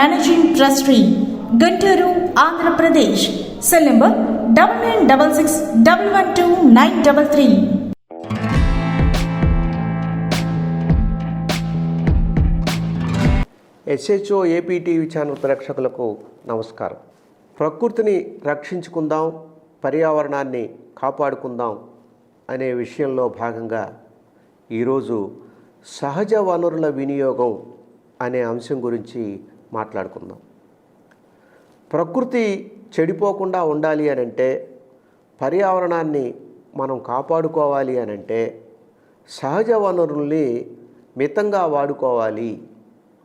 managing trustee Guntur Andhra Pradesh cell number double nine double six double one two nine double three SHO APTV channel ప్రేక్షకులకు నమస్కారం. ప్రకృతిని రక్షించుకుందాం పర్యావరణాన్ని కాపాడుకుందాం అనే విషయంలో భాగంగా ఈరోజు సహజ వనరుల వినియోగం అనే అంశం గురించి మాట్లాడుకుందాం. ప్రకృతి చెడిపోకుండా ఉండాలి అని అంటే పర్యావరణాన్ని మనం కాపాడుకోవాలి అని అంటే సహజ వనరుల్ని మితంగా వాడుకోవాలి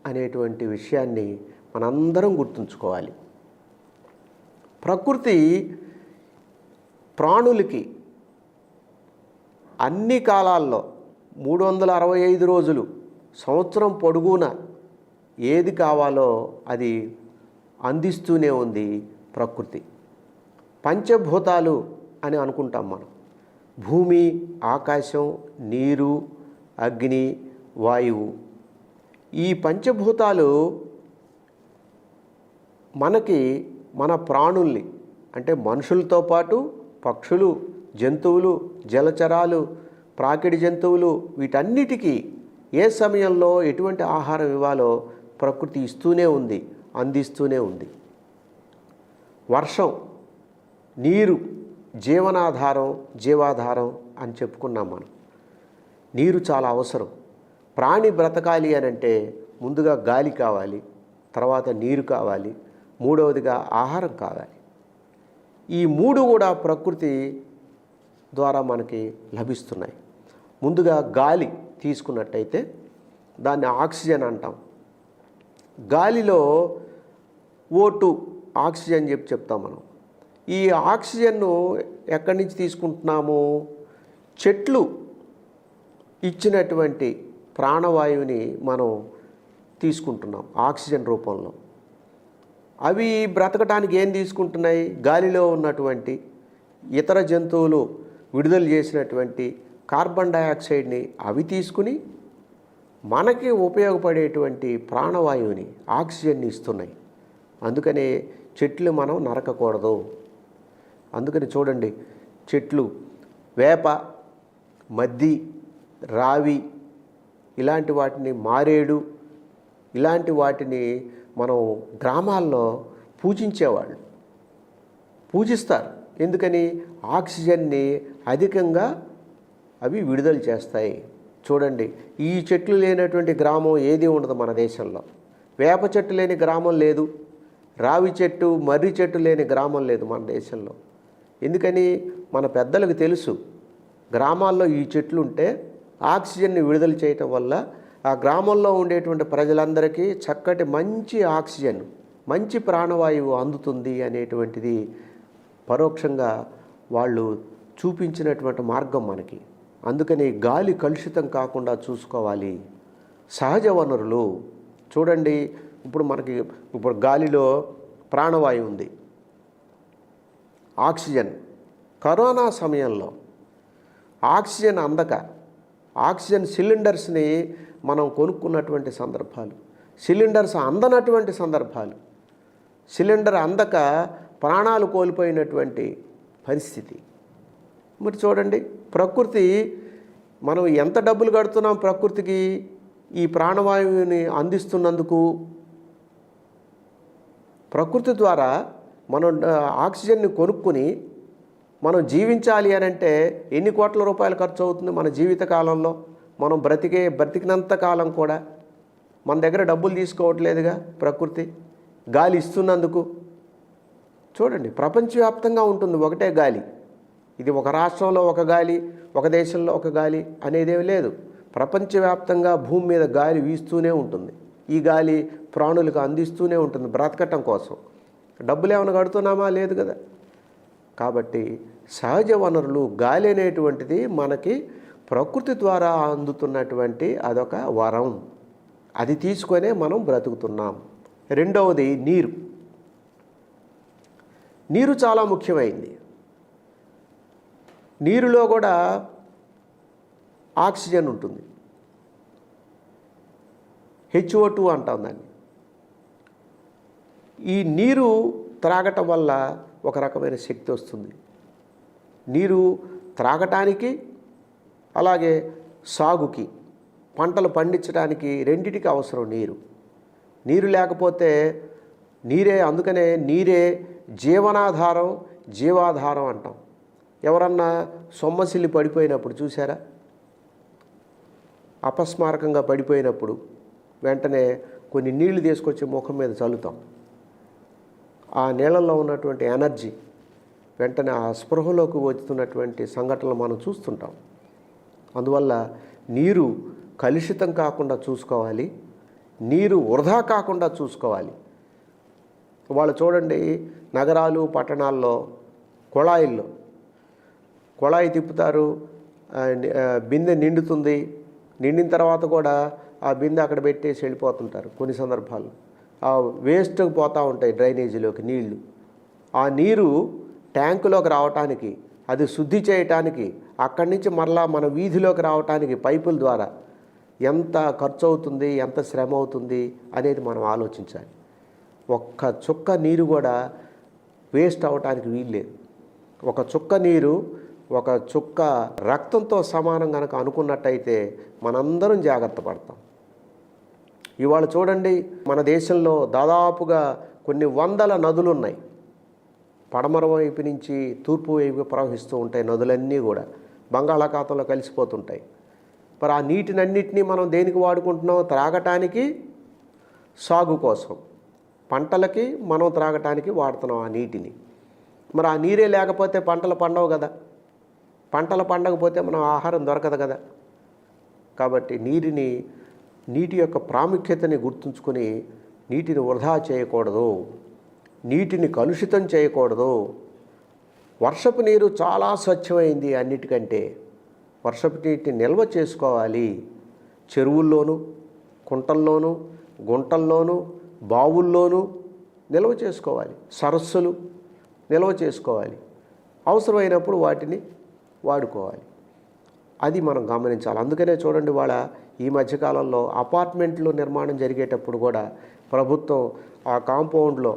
అనేటువంటి విషయాన్ని మనందరం గుర్తుంచుకోవాలి. ప్రకృతి ప్రాణులకి అన్ని కాలాల్లో మూడు వందల అరవై ఐదు రోజులు సంవత్సరం పొడుగున ఏది కావాలో అది అందిస్తూనే ఉంది ప్రకృతి. పంచభూతాలు అని అనుకుంటాం మనం. భూమి ఆకాశం నీరు అగ్ని వాయువు. ఈ పంచభూతాలు మనకి మన ప్రాణుల్ని అంటే మనుషులతో పాటు పక్షులు జంతువులు జలచరాలు ప్రాకిడి జంతువులు వీటన్నిటికీ ఏ సమయంలో ఎటువంటి ఆహారం ఇవ్వాలో ప్రకృతి ఇస్తూనే ఉంది అందిస్తూనే ఉంది. వర్షం నీరు జీవనాధారం జీవాధారం అని చెప్పుకున్నాం మనం. నీరు చాలా అవసరం. ప్రాణి బ్రతకాలి అని అంటే ముందుగా గాలి కావాలి తర్వాత నీరు కావాలి మూడవదిగా ఆహారం కావాలి. ఈ మూడు కూడా ప్రకృతి ద్వారా మనకి లభిస్తున్నాయి. ముందుగా గాలి తీసుకున్నట్టయితే దాన్ని ఆక్సిజన్ అంటాం. గాలిలో ఓ టూ ఆక్సిజన్ చెప్పి చెప్తాం మనం. ఈ ఆక్సిజన్ను ఎక్కడి నుంచి తీసుకుంటున్నాము? చెట్లు ఇచ్చినటువంటి ప్రాణవాయువుని మనం తీసుకుంటున్నాం ఆక్సిజన్ రూపంలో. అవి బ్రతకడానికి ఏం తీసుకుంటున్నాయి? గాలిలో ఉన్నటువంటి ఇతర జంతువులు విడుదల చేసినటువంటి కార్బన్ డయాక్సైడ్ని అవి తీసుకుని మనకి ఉపయోగపడేటువంటి ప్రాణవాయువుని ఆక్సిజన్ని ఇస్తున్నాయి. అందుకనే చెట్లు మనం నరకకూడదు. అందుకని చూడండి చెట్లు వేప మద్ది రావి ఇలాంటి వాటిని మారేడు ఇలాంటి వాటిని మనం గ్రామాల్లో పూజించేవాళ్ళు. పూజిస్తారు. ఎందుకని? ఆక్సిజన్ని అధికంగా అవి విడుదల చేస్తాయి. చూడండి ఈ చెట్లు లేనటువంటి గ్రామం ఏది ఉండదు మన దేశంలో. వేప చెట్టు లేని గ్రామం లేదు. రావి చెట్టు మర్రి చెట్టు లేని గ్రామం లేదు మన దేశంలో. ఎందుకని? మన పెద్దలకు తెలుసు. గ్రామాల్లో ఈ చెట్లు ఉంటే ఆక్సిజన్ని విడుదల చేయటం వల్ల ఆ గ్రామంలో ఉండేటువంటి ప్రజలందరికీ చక్కటి మంచి ఆక్సిజన్ మంచి ప్రాణవాయువు అందుతుంది అనేటువంటిది పరోక్షంగా వాళ్ళు చూపించినటువంటి మార్గం మనకి. అందుకని గాలి కలుషితం కాకుండా చూసుకోవాలి. సహజ వనరులు. చూడండి ఇప్పుడు మనకి ఇప్పుడు గాలిలో ప్రాణవాయువు ఉంది. ఆక్సిజన్. కరోనా సమయంలో ఆక్సిజన్ అందక ఆక్సిజన్ సిలిండర్స్ని మనం కొనుక్కున్నటువంటి సందర్భాలు సిలిండర్స్ అందనటువంటి సందర్భాలు. సిలిండర్ అందక ప్రాణాలు కోల్పోయినటువంటి పరిస్థితి. మరి చూడండి. ప్రకృతి మనం ఎంత డబ్బులు కడుతున్నాం ప్రకృతికి ఈ ప్రాణవాయువుని అందిస్తున్నందుకు? ప్రకృతి ద్వారా మనం ఆక్సిజన్ని కొనుక్కుని మనం జీవించాలి అని అంటే ఎన్ని కోట్ల రూపాయలు ఖర్చు అవుతుంది మన జీవిత కాలంలో? మనం బ్రతికే బ్రతికినంత కాలం కూడా మన దగ్గర డబ్బులు తీసుకోవట్లేదుగా ప్రకృతి? గాలి ఇస్తున్నందుకు? చూడండి ప్రపంచవ్యాప్తంగా ఉంటుంది ఒకటే గాలి. ఇది ఒక రాష్ట్రంలో ఒక గాలి ఒక దేశంలో ఒక గాలి అనేదేమి లేదు. ప్రపంచవ్యాప్తంగా భూమి మీద గాలి వీస్తూనే ఉంటుంది. ఈ గాలి ప్రాణులకు అందిస్తూనే ఉంటుంది బ్రతకటం కోసం. డబ్బులు ఏమైనా కడుతున్నామా? లేదు కదా. కాబట్టి సహజ వనరులు గాలి అనేటువంటిది మనకి ప్రకృతి ద్వారా అందుతున్నటువంటి అదొక వరం. అది తీసుకొనే మనం బ్రతుకుతున్నాం. రెండవది నీరు. నీరు చాలా ముఖ్యమైంది. నీరులో కూడా ఆక్సిజన్ ఉంటుంది. హెచ్ఓ టూ అంటాం దాన్ని. ఈ నీరు త్రాగటం వల్ల ఒక రకమైన శక్తి వస్తుంది. నీరు త్రాగటానికి అలాగే సాగుకి పంటలు పండించడానికి రెండిటికి అవసరం నీరు. నీరు లేకపోతే నీరే అందుకనే నీరే జీవనాధారం జీవాధారం అంటాం. ఎవరన్నా సొమ్మసిల్లి పడిపోయినప్పుడు చూసారా అపస్మారకంగా పడిపోయినప్పుడు వెంటనే కొన్ని నీళ్ళు తీసుకొచ్చి ముఖం మీద చల్లుతాం. ఆ నీళ్ళల్లో ఉన్నటువంటి ఎనర్జీ వెంటనే ఆ స్పృహలోకి వస్తున్నటువంటి సంఘటనలు మనం చూస్తుంటాం. అందువల్ల నీరు కలుషితం కాకుండా చూసుకోవాలి. నీరు వృధా కాకుండా చూసుకోవాలి. వాళ్ళు చూడండి నగరాలు పట్టణాల్లో కుళాయిల్లో కుళాయి తిప్పుతారు బిందె నిండుతుంది. నిండిన తర్వాత కూడా ఆ బిందె అక్కడ పెట్టేసి వెళ్ళిపోతుంటారు కొన్ని సందర్భాల్లో. ఆ వేస్ట్ పోతూ ఉంటాయి డ్రైనేజీలోకి నీళ్ళు. ఆ నీరు ట్యాంకులోకి రావటానికి అది శుద్ధి చేయటానికి అక్కడి నుంచి మరలా మన వీధిలోకి రావటానికి పైపుల ద్వారా ఎంత ఖర్చు అవుతుంది ఎంత శ్రమ అవుతుంది అనేది మనం ఆలోచించాలి. ఒక్క చుక్క నీరు కూడా వేస్ట్ అవటానికి వీల్లేదు. ఒక చుక్క నీరు ఒక చుక్క రక్తంతో సమానం కనుక అనుకున్నట్టయితే మనందరం జాగ్రత్త పడతాం. ఇవాళ చూడండి మన దేశంలో దాదాపుగా కొన్ని వందల నదులు ఉన్నాయి పడమర వైపు నుంచి తూర్పు వైపు ప్రవహిస్తూ ఉంటాయి నదులన్నీ కూడా. బంగాళాఖాతంలో కలిసిపోతుంటాయి. మరి ఆ నీటినన్నిటినీ మనం దేనికి వాడుకుంటున్నాం? త్రాగటానికి సాగు కోసం. పంటలకి మనం త్రాగటానికి వాడుతున్నాం ఆ నీటిని. మరి ఆ నీరే లేకపోతే పంటలు పండవు కదా. పంటలు పండకపోతే మనం ఆహారం దొరకదు కదా. కాబట్టి నీటిని నీటి యొక్క ప్రాముఖ్యతని గుర్తుంచుకొని నీటిని వృధా చేయకూడదు. నీటిని కలుషితం చేయకూడదు. వర్షపు నీరు చాలా స్వచ్ఛమైంది అన్నిటికంటే. వర్షపు నీటిని నిల్వ చేసుకోవాలి. చెరువుల్లోనూ కుంటల్లోనూ గుంటల్లోనూ బావుల్లోనూ నిల్వ చేసుకోవాలి. సరస్సులు నిల్వ చేసుకోవాలి. అవసరమైనప్పుడు వాటిని వాడుకోవాలి. అది మనం గమనించాలి. అందుకనే చూడండి వాళ్ళ ఈ మధ్యకాలంలో అపార్ట్మెంట్లు నిర్మాణం జరిగేటప్పుడు కూడా ప్రభుత్వం ఆ కాంపౌండ్లో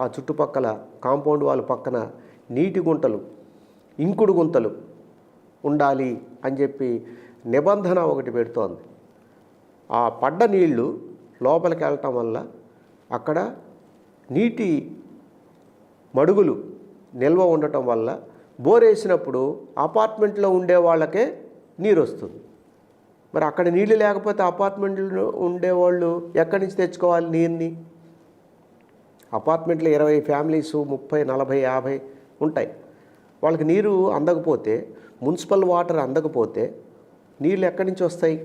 ఆ చుట్టుపక్కల కాంపౌండ్ వాళ్ళ పక్కన నీటి గుంటలు ఇంకుడు గుంతలు ఉండాలి అని చెప్పి నిబంధన ఒకటి పెడుతోంది. ఆ పడ్డ నీళ్ళు లోపలికి వెళ్ళటం వల్ల అక్కడ నీటి మడుగులు నిల్వ ఉండటం వల్ల బోర్ వేసినప్పుడు అపార్ట్మెంట్లో ఉండే వాళ్ళకే నీరు వస్తుంది మరి అక్కడ నీళ్ళు లేకపోతే అపార్ట్మెంట్లో ఉండేవాళ్ళు ఎక్కడి నుంచి తెచ్చుకోవాలి నీరుని? అపార్ట్మెంట్లో ఇరవై ఫ్యామిలీస్ ముప్పై నలభై యాభై ఉంటాయి. వాళ్ళకి నీరు అందకపోతే మున్సిపల్ వాటర్ అందకపోతే నీళ్ళు ఎక్కడి నుంచి వస్తాయి?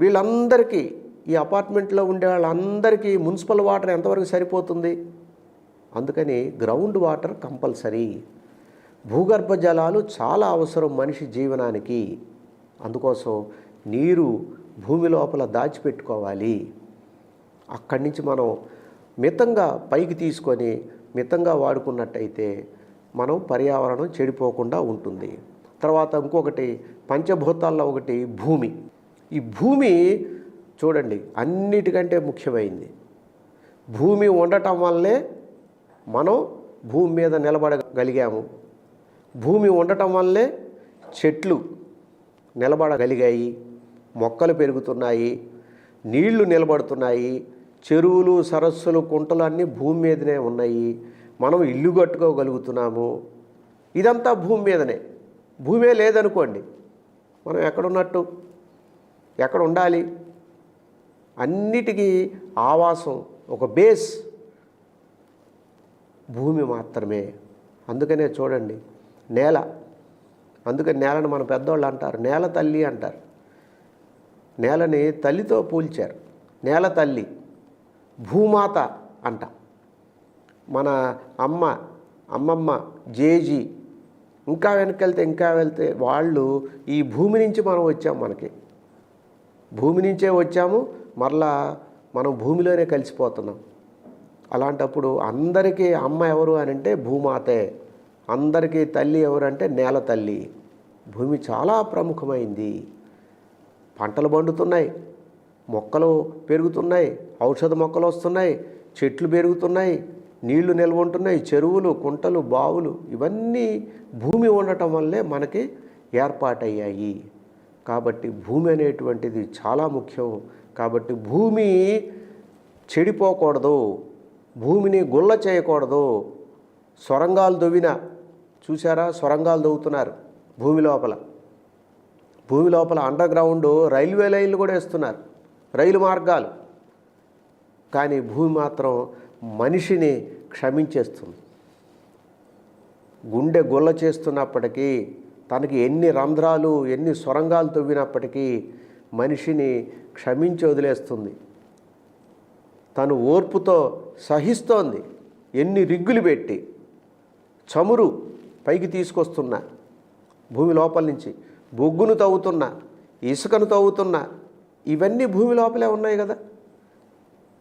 వీళ్ళందరికీ ఈ అపార్ట్మెంట్లో ఉండే వాళ్ళందరికీ మున్సిపల్ వాటర్ ఎంతవరకు సరిపోతుంది? అందుకని గ్రౌండ్ వాటర్ కంపల్సరీ. భూగర్భ జలాలు చాలా అవసరం మనిషి జీవనానికి. అందుకోసం నీరు భూమి లోపల దాచిపెట్టుకోవాలి. అక్కడి నుంచి మనం మితంగా పైకి తీసుకొని మితంగా వాడుకున్నట్టయితే మనం పర్యావరణం చెడిపోకుండా ఉంటుంది. తర్వాత ఇంకొకటి పంచభూతాల్లో ఒకటి భూమి. ఈ భూమి చూడండి అన్నిటికంటే ముఖ్యమైంది. భూమి ఉండటం వల్లే మనం భూమి మీద నిలబడగలిగాము. భూమి ఉండటం వల్లే చెట్లు నిలబడగలిగాయి మొక్కలు పెరుగుతున్నాయి నీళ్ళు నిలబడుతున్నాయి చెరువులు సరస్సులు కుంటలు అన్నీ భూమి మీదనే ఉన్నాయి. మనం ఇల్లు కట్టుకోగలుగుతున్నాము. ఇదంతా భూమి మీదనే. భూమే లేదనుకోండి మనం ఎక్కడున్నట్టు? ఎక్కడ ఉండాలి? అన్నిటికీ ఆవాసం ఒక బేస్ భూమి మాత్రమే. అందుకనే చూడండి నేల. అందుకని నేలను మన పెద్దోళ్ళు అంటారు. నేల తల్లి అంటారు. నేలని తల్లితో పోల్చారు. నేల తల్లి భూమాత అంట. మన అమ్మ అమ్మమ్మ జేజీ ఇంకా వెనకెళ్తే ఇంకా వెళ్తే వాళ్ళు ఈ భూమి నుంచి మనం వచ్చాం మనకి. భూమి నుంచే వచ్చాము మరలా మనం భూమిలోనే కలిసిపోతున్నాం. అలాంటప్పుడు అందరికీ అమ్మ ఎవరు అని అంటే భూమాతే. అందరికీ తల్లి ఎవరంటే నేల తల్లి. భూమి చాలా ప్రముఖమైంది. పంటలు పండుతున్నాయి. మొక్కలు పెరుగుతున్నాయి. ఔషధ మొక్కలు వస్తున్నాయి. చెట్లు పెరుగుతున్నాయి. నీళ్ళు నిల్వ ఉంటున్నాయి చెరువులు కుంటలు బావులు ఇవన్నీ భూమి ఉండటం వల్లే మనకి ఏర్పాటయ్యాయి. కాబట్టి భూమి అనేటువంటిది చాలా ముఖ్యం. కాబట్టి భూమి చెడిపోకూడదు. భూమిని గుల్ల చేయకూడదు. సొరంగాలు దొవ్విన చూసారా సొరంగాలు దవ్వుతున్నారు భూమి లోపల. భూమి లోపల అండర్ గ్రౌండ్ రైల్వే లైన్లు కూడా వేస్తున్నారు. రైలు మార్గాలు. కానీ భూమి మాత్రం మనిషిని క్షమించేస్తుంది. గుండె గుల్ల చేస్తున్నప్పటికీ తనకి ఎన్ని రంధ్రాలు ఎన్ని సొరంగాలు తవ్వినప్పటికీ మనిషిని క్షమించి వదిలేస్తుంది. తను ఓర్పుతో సహిస్తోంది. ఎన్ని రిగ్గులు పెట్టి. చమురు పైకి తీసుకొస్తున్నా భూమి లోపల నుంచి బొగ్గును తవ్వుతున్నా ఇసుకను తవ్వుతున్నా ఇవన్నీ భూమి లోపలే ఉన్నాయి కదా.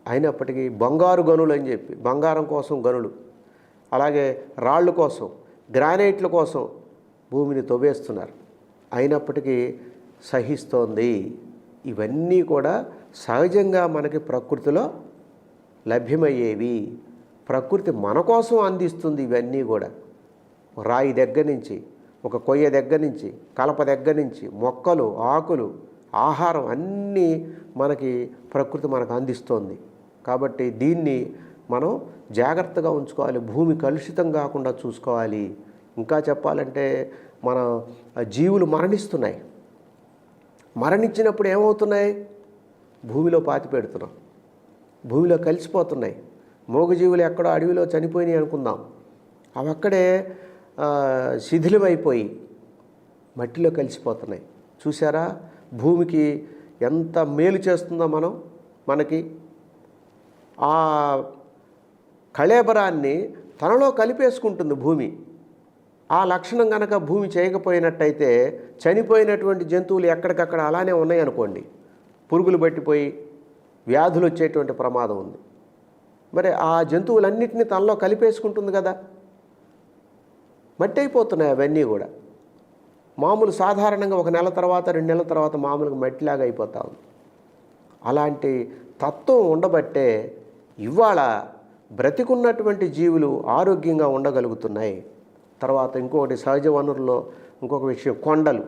అయినప్పటికీ బంగారు గనులు అని చెప్పి బంగారం కోసం గనులు అలాగే రాళ్ళు కోసం గ్రానైట్ల కోసం భూమిని తవ్వేస్తున్నారు. అయినప్పటికీ సహిస్తోంది. ఇవన్నీ కూడా సహజంగా మనకి ప్రకృతిలో లభ్యమయ్యేవి. ప్రకృతి మన కోసం అందిస్తుంది ఇవన్నీ కూడా. రాయి దగ్గర నుంచి ఒక కొయ్య దగ్గర నుంచి కలప దగ్గర నుంచి మొక్కలు ఆకులు ఆహారం అన్నీ మనకి ప్రకృతి మనకు అందిస్తోంది. కాబట్టి దీన్ని మనం జాగ్రత్తగా ఉంచుకోవాలి. భూమి కలుషితం కాకుండా చూసుకోవాలి. ఇంకా చెప్పాలంటే మన జీవులు మరణిస్తున్నాయి. మరణించినప్పుడు ఏమవుతున్నాయి? భూమిలో పాతి పెడుతున్నాం. భూమిలో కలిసిపోతున్నాయి. మూగజీవులు ఎక్కడో అడవిలో చనిపోయినాయి అనుకుందాం. అవి అక్కడే శిథిలమైపోయి మట్టిలో కలిసిపోతున్నాయి. చూసారా భూమికి ఎంత మేలు చేస్తుందో మనం మనకి. ఆ కళేబరాన్ని తనలో కలిపేసుకుంటుంది భూమి. ఆ లక్షణం కనుక భూమి చేయకపోయినట్టయితే చనిపోయినటువంటి జంతువులు ఎక్కడికక్కడ అలానే ఉన్నాయనుకోండి పురుగులు పట్టిపోయి వ్యాధులు వచ్చేటువంటి ప్రమాదం ఉంది. మరి ఆ జంతువులన్నింటినీ తనలో కలిపేసుకుంటుంది కదా. మట్టి అయిపోతున్నాయి అవన్నీ కూడా. మామూలు సాధారణంగా ఒక నెల తర్వాత రెండు నెలల తర్వాత మామూలుగా మట్టిలాగా అయిపోతా ఉంది. అలాంటి తత్వం ఉండబట్టే ఇవాళ బ్రతికున్నటువంటి జీవులు ఆరోగ్యంగా ఉండగలుగుతున్నాయి. తర్వాత ఇంకొకటి సహజ వనరుల్లో ఇంకొక విషయం కొండలు.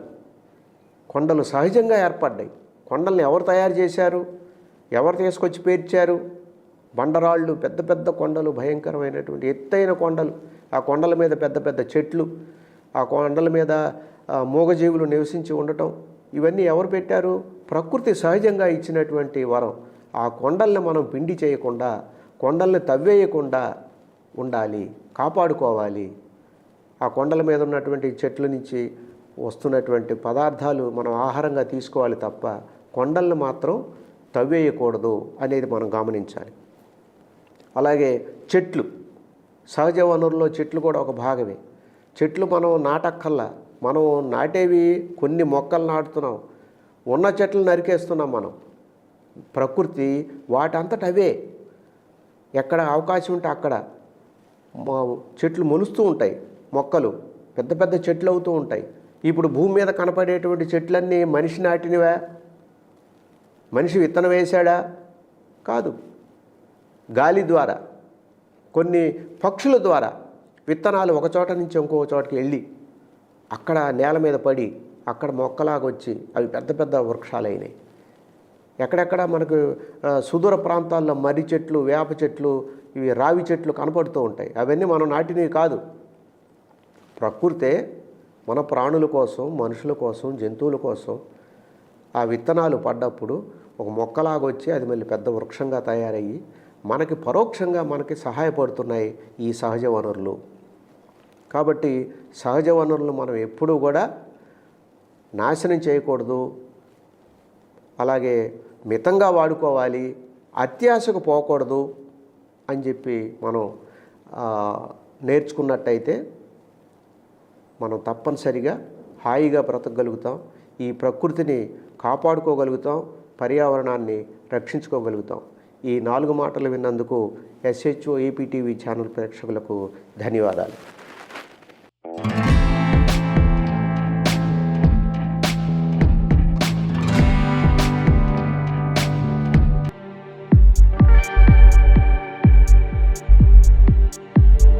కొండలు సహజంగా ఏర్పడ్డాయి. కొండల్ని ఎవరు తయారు చేశారు? ఎవరు తీసుకొచ్చి పేర్చారు? బండరాళ్ళు పెద్ద పెద్ద కొండలు భయంకరమైనటువంటి ఎత్తైన కొండలు. ఆ కొండల మీద పెద్ద పెద్ద చెట్లు ఆ కొండల మీద మూగజీవులు నివసించి ఉండటం ఇవన్నీ ఎవరు పెట్టారు? ప్రకృతి సహజంగా ఇచ్చినటువంటి వరం. ఆ కొండల్ని మనం పిండి చేయకుండా కొండల్ని తవ్వేయకుండా ఉండాలి కాపాడుకోవాలి. ఆ కొండల మీద ఉన్నటువంటి చెట్ల నుంచి వస్తున్నటువంటి పదార్థాలు మనం ఆహారంగా తీసుకోవాలి తప్ప కొండల్ని మాత్రం తవ్వేయకూడదు అనేది మనం గమనించాలి. అలాగే చెట్లు. సహజ వనరుల్లో చెట్లు కూడా ఒక భాగమే. చెట్లు మనం నాటక్కల్లా. మనం నాటేవి కొన్ని మొక్కలు నాటుతున్నాం. ఉన్న చెట్లు నరికేస్తున్నాం మనం. ప్రకృతి వాటంతట అవే. ఎక్కడ అవకాశం ఉంటే అక్కడ. చెట్లు మొలుస్తూ ఉంటాయి. మొక్కలు పెద్ద పెద్ద చెట్లు అవుతూ ఉంటాయి. ఇప్పుడు భూమి మీద కనపడేటువంటి చెట్లన్నీ మనిషి నాటినవా? మనిషి విత్తనం వేశాడా? కాదు. గాలి ద్వారా. కొన్ని పక్షుల ద్వారా విత్తనాలు ఒక చోట నుంచి ఇంకో చోటకి వెళ్ళి అక్కడ నేల మీద పడి అక్కడ మొక్కలాగా వచ్చి అవి పెద్ద పెద్ద వృక్షాలైనాయి. ఎక్కడెక్కడ మనకు సుదూర ప్రాంతాల్లో మర్రి చెట్లు వేప చెట్లు ఇవి రావి చెట్లు కనపడుతూ ఉంటాయి. అవన్నీ మనం నాటినవి కాదు. ప్రకృతే మన ప్రాణుల కోసం మనుషుల కోసం జంతువుల కోసం ఆ విత్తనాలు పడ్డప్పుడు ఒక మొక్కలాగా వచ్చి అది మళ్ళీ పెద్ద వృక్షంగా తయారయ్యి మనకి పరోక్షంగా మనకి సహాయపడుతున్నాయి ఈ సహజ వనరులు. కాబట్టి సహజ వనరులు మనం ఎప్పుడూ కూడా నాశనం చేయకూడదు. అలాగే మితంగా వాడుకోవాలి అత్యాశకు పోకూడదు అని చెప్పి మనం నేర్చుకున్నట్టయితే మనం తప్పనిసరిగా హాయిగా బ్రతకగలుగుతాం. ఈ ప్రకృతిని కాపాడుకోగలుగుతాం పర్యావరణాన్ని రక్షించుకోగలుగుతాం. ఈ నాలుగు మాటలు విన్నందుకు ఎస్హెచ్ఓ ఏపీటీవీ ఛానల్ ప్రేక్షకులకు ధన్యవాదాలు.